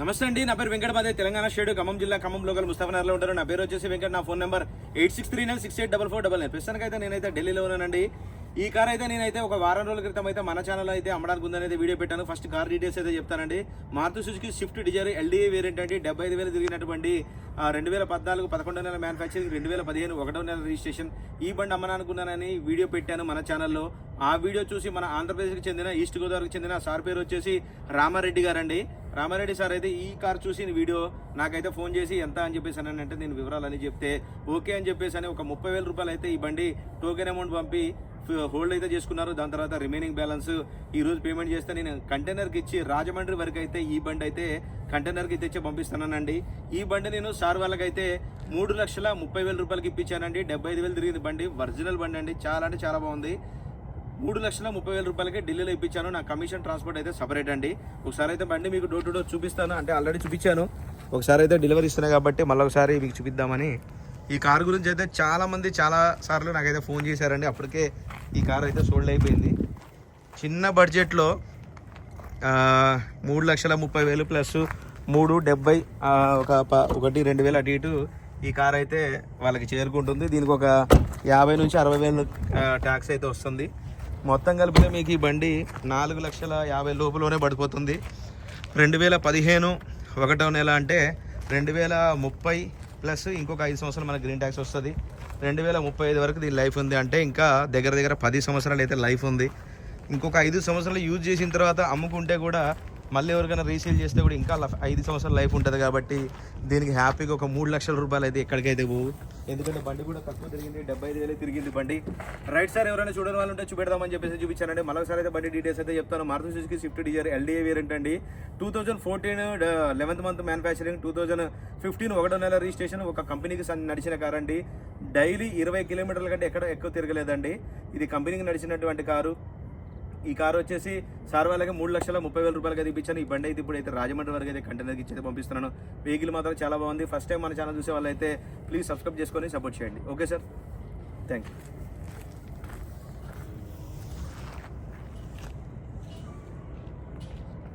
నమస్తే అండి. నా పేరు వెంకటపాదే తెలంగాణ స్టేట్ ఖమ్మం జిల్లా ఖమ్మం లోకల్ ముస్తాఫనగర్లో ఉంటారు. నా పేరు వచ్చేసి వెంకట. నా phone number eight six three nine six eight double four double nine ప్రస్తుతానికైతే నేనైతే ఢిల్లీలో ఉన్నానండి ఈ కార్ అయితే నేనైతే ఒక వారం రోజుల క్రితం అయితే మన ఛానల్ అయితే అమ్మడానికి ఉందని అయితే వీడియో పెట్టాను. ఫస్ట్ కార్ డీటెయిల్స్ అయితే చెప్తానండి. Maruti Suzuki Swift Dzire LDA variant అండి. డెబ్బై ఐదు వేలు తిరిగినటువంటి రెండు వేల పద్నాలుగు పదకొండో నెల మ్యానుఫ్యాక్చరింగ్ రెండు వేల పదిహేను ఒకటో నెల రిజిస్ట్రేషన్ ఈ బండి అమ్మనానుకున్నానని వీడియో పెట్టాను మన ఛానల్లో ఆ వీడియో చూసి మన ఆంధ్రప్రదేశ్కి చెందిన ఈస్ట్ గోదావరికి చెందిన సార్ పేరు వచ్చేసి రామారెడ్డి గారండి. రామారెడ్డి సార్ అయితే ఈ కార్ చూసి వీడియో నాకైతే ఫోన్ చేసి ఎంత అని చెప్పేసి అని అంటే నేను వివరాలని చెప్తే ఓకే అని చెప్పేసి అని ఒక ముప్పై వేల రూపాయలు అయితే ఈ బండి టోకెన్ అమౌంట్ పంపి హోల్డ్ అయితే చేసుకున్నారు. దాని తర్వాత రిమైనింగ్ బ్యాలెన్స్ ఈ రోజు పేమెంట్ చేస్తే నేను కంటైనర్కి ఇచ్చి రాజమండ్రి వరకు అయితే ఈ బండి అయితే కంటైనర్కి తెచ్చి పంపిస్తానండి ఈ బండి నేను సార్ వాళ్ళకైతే మూడు లక్షల ముప్పై వేల రూపాయలకి ఇప్పించానండి. డెబ్బై ఐదు వేలు తిరిగింది బండి. ఒరిజినల్ బండి అండి. చాలా అంటే చాలా బాగుంది. మూడు లక్షల ముప్పై వేల రూపాయలకి ఢిల్లీలో ఇప్పించాను. నా కమిషన్ ట్రాన్స్పోర్ట్ అయితే సపరేట్ అండి. ఒకసారి అయితే బండి మీకు డోర్ టు డోర్ చూపిస్తాను. అంటే ఆల్రెడీ చూపించాను. ఒకసారి అయితే డెలివరీ ఇస్తున్నాయి కాబట్టి మళ్ళీ ఒకసారి మీకు చూపిద్దామని. ఈ కార్ గురించి అయితే చాలామంది చాలా సార్లు నాకైతే ఫోన్ చేశారండి. అప్పటికే ఈ కార్ అయితే సోల్డ్ అయిపోయింది. చిన్న బడ్జెట్లో మూడు లక్షల ముప్పై వేలు ప్లస్ మూడు డెబ్బై ఒక ప- ఒకటి రెండు వేలు అటు ఇటు ఈ కార్ అయితే వాళ్ళకి చేరుకుంటుంది. దీనికి ఒక యాభై నుంచి అరవై వేలు ట్యాక్స్ అయితే వస్తుంది. మొత్తం కలిపితే మీకు ఈ బండి నాలుగు లక్షల యాభై లోపులోనే పడిపోతుంది. రెండు వేల పదిహేను ఒకటో నెల అంటే రెండు వేల ముప్పై ప్లస్ ఇంకొక ఐదు సంవత్సరాలు మనకు గ్రీన్ ట్యాక్స్ వస్తుంది. రెండు వేల ముప్పై ఐదు వరకు దీని లైఫ్ ఉంది అంటే ఇంకా దగ్గర దగ్గర పది సంవత్సరాలు అయితే లైఫ్ ఉంది. ఇంకొక ఐదు సంవత్సరాలు యూజ్ చేసిన తర్వాత అమ్ముకుంటే కూడా మళ్ళీ ఎవరికైనా రీసేల్ చేస్తే కూడా ఇంకా ఐదు సంవత్సరాల లైఫ్ ఉంటుంది కాబట్టి దీనికి హ్యాపీగా ఒక మూడు లక్షల రూపాయలు అయితే ఎక్కడికైతే పోవు. ఎందుకంటే బండి కూడా తక్కువ తిరిగింది డెబ్బై ఐదు వేలే తిరిగింది బండి. రైట్ సార్ ఎవరైనా చూడని వాళ్ళు ఉంటే చూపెడదామని చెప్పేసి చూపించానండి. మరొకసారి అయితే బండి డీటెయిల్స్ అయితే చెప్తాను. Maruti Suzuki Swift Dzire LDA variant అండి. Two thousand fourteen eleventh month manufacturing two thousand fifteen ఒకటో నెల రిజిస్ట్రేషన్ ఒక కంపెనీకి నడిచిన కార్ అండి. డైలీ ఇరవై కిలోమీటర్ల కంటే ఎక్కడ ఎక్కువ తిరగలేదండి. ఇది కంపెనీకి నడిచినటువంటి కారు. ఈ కారు వచ్చేసి సార్ వాళ్ళకి మూడు లక్షల ముప్పై వేల రూపాయలకి అయితే ఇప్పించాను ఈ బండి అయితే ఇప్పుడు అయితే రాజమండ్రి వరకు అయితే కంటైనర్కి ఇచ్చి పంపిస్తున్నాను. వెహికల్ మాత్రం చాలా బాగుంది. ఫస్ట్ టైం మన ఛానల్ చూసే వాళ్ళైతే ప్లీజ్ సబ్స్క్రైబ్ చేసుకొని సపోర్ట్ చేయండి. Okay sir thank you